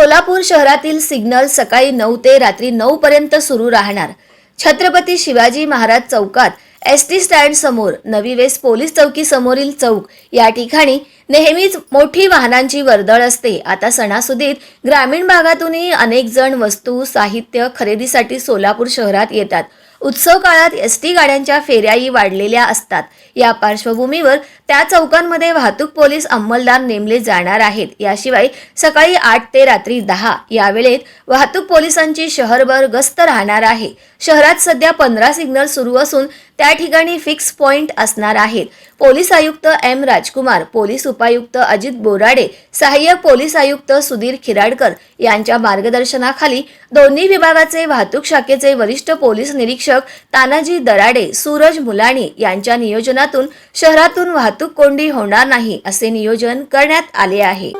सोलापूर शहरातील सिग्नल सकाळी नऊ ते रात्री नऊ पर्यंत सुरू राहणार. छत्रपती शिवाजी महाराज चौकात एस टी स्टँड समोर नवी वेस पोलीस चौकी समोरील चौक या ठिकाणी नेहमीच मोठी वाहनांची वर्दळ असते. आता सणासुदीत ग्रामीण भागातूनही अनेक जण वस्तू साहित्य खरेदीसाठी सोलापूर शहरात येतात. उत्सव काळात एस टी गाड्यांच्या फेऱ्याही वाढलेल्या असतात. या पार्श्वभूमीवर त्या चौकांमध्ये वाहतूक पोलीस अंमलदार नेमले जाणार आहेत. याशिवाय सकाळी आठ ते रात्री दहा या वेळेत वाहतूक पोलिसांची शहरभर गस्त राहणार आहे. शहरात सध्या पंधरा सिग्नल सुरू असून त्या ठिकाणी फिक्स पॉइंट असणार आहेत. पोलीस आयुक्त एम राजकुमार पोलीस उपायुक्त अजित बोराडे सहाय्यक पोलीस आयुक्त सुधीर खिराडकर यांच्या मार्गदर्शनाखाली दोन्ही विभागाचे वाहतूक शाखेचे वरिष्ठ पोलीस निरीक्षक तानाजी दराडे सूरज मुलाणी यांच्या नियोजनातून शहरातून वाहतूक कोंडी होणार नाही असे नियोजन करण्यात आले आहे.